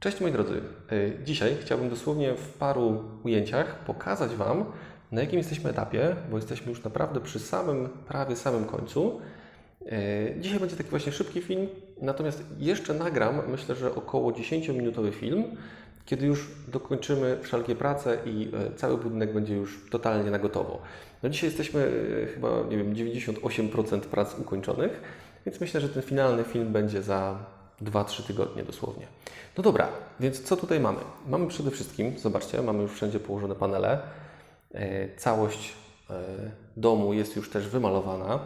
Cześć moi drodzy. Y, Dzisiaj chciałbym dosłownie w paru ujęciach pokazać Wam, na jakim jesteśmy etapie, bo jesteśmy już naprawdę przy samym, prawie samym końcu. Y, Dzisiaj będzie taki właśnie szybki film, natomiast jeszcze nagram, myślę, że około 10-minutowy film, kiedy już dokończymy wszelkie prace i y, cały budynek będzie już totalnie na gotowo. No dzisiaj jesteśmy chyba, nie wiem, 98% prac ukończonych, więc myślę, że ten finalny film będzie za 2-3 tygodnie dosłownie. No dobra, więc co tutaj mamy? Mamy przede wszystkim, zobaczcie, mamy już wszędzie położone panele. E, Całość e, domu jest już też wymalowana.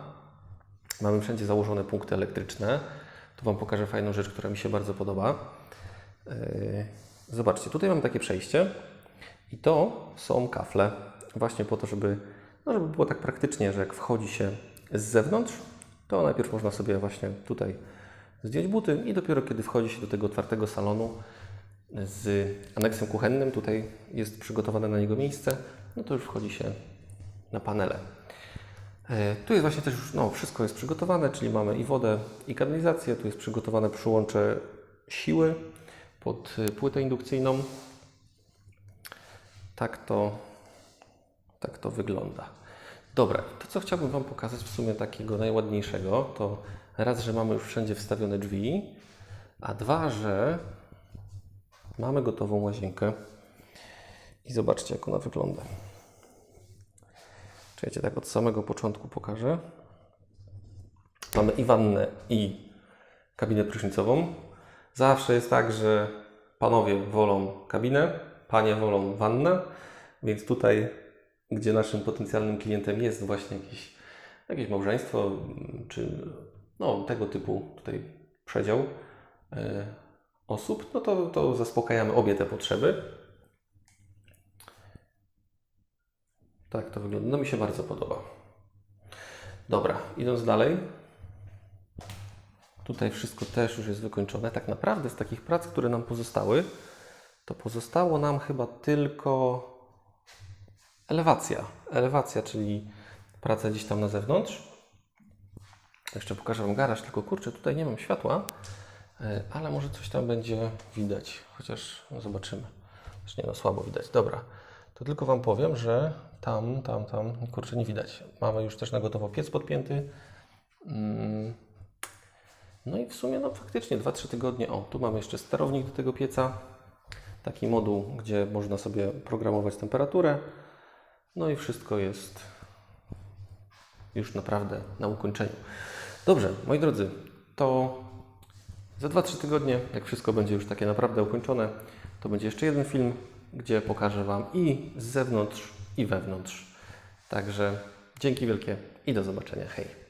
Mamy wszędzie założone punkty elektryczne. Tu Wam pokażę fajną rzecz, która mi się bardzo podoba. E, Zobaczcie, tutaj mamy takie przejście i to są kafle. Właśnie po to, żeby, no żeby było tak praktycznie, że jak wchodzi się z zewnątrz, to najpierw można sobie właśnie tutaj zdjąć buty i dopiero kiedy wchodzi się do tego otwartego salonu z aneksem kuchennym, tutaj jest przygotowane na niego miejsce, no to już wchodzi się na panele. E, Tu jest właśnie też już, no wszystko jest przygotowane, czyli mamy i wodę, i kanalizację, tu jest przygotowane przyłącze siły pod y, płytę indukcyjną. Tak to, tak to wygląda. Dobra, co chciałbym Wam pokazać w sumie takiego najładniejszego, to raz, że mamy już wszędzie wstawione drzwi, a dwa, że mamy gotową łazienkę. I zobaczcie, jak ona wygląda. Czekajcie, tak od samego początku pokażę. Mamy i wannę, i kabinę prysznicową. Zawsze jest tak, że panowie wolą kabinę, panie wolą wannę, więc tutaj, gdzie naszym potencjalnym klientem jest właśnie jakieś, jakieś małżeństwo, czy no, tego typu tutaj przedział e, osób, no to, to zaspokajamy obie te potrzeby. Tak to wygląda. No mi się bardzo podoba. Dobra, idąc dalej. Tutaj wszystko też już jest wykończone. Tak naprawdę z takich prac, które nam pozostały, to pozostało nam chyba tylko elewacja. Elewacja, czyli praca gdzieś tam na zewnątrz. Jeszcze pokażę Wam garaż, tylko kurczę, tutaj nie mam światła, e, ale może coś tam będzie widać, chociaż no zobaczymy. Też nie no, słabo widać. Dobra, to tylko Wam powiem, że tam, tam, tam, kurczę, nie widać. Mamy już też na gotowo piec podpięty. Mm. No i w sumie, no faktycznie 2-3 tygodnie. O, tu mamy jeszcze sterownik do tego pieca. Taki moduł, gdzie można sobie programować temperaturę. No i wszystko jest już naprawdę na ukończeniu. Dobrze, moi drodzy, to za 2-3 tygodnie, jak wszystko będzie już takie naprawdę ukończone, to będzie jeszcze jeden film, gdzie pokażę Wam i z zewnątrz, i wewnątrz. Także dzięki wielkie i do zobaczenia. Hej!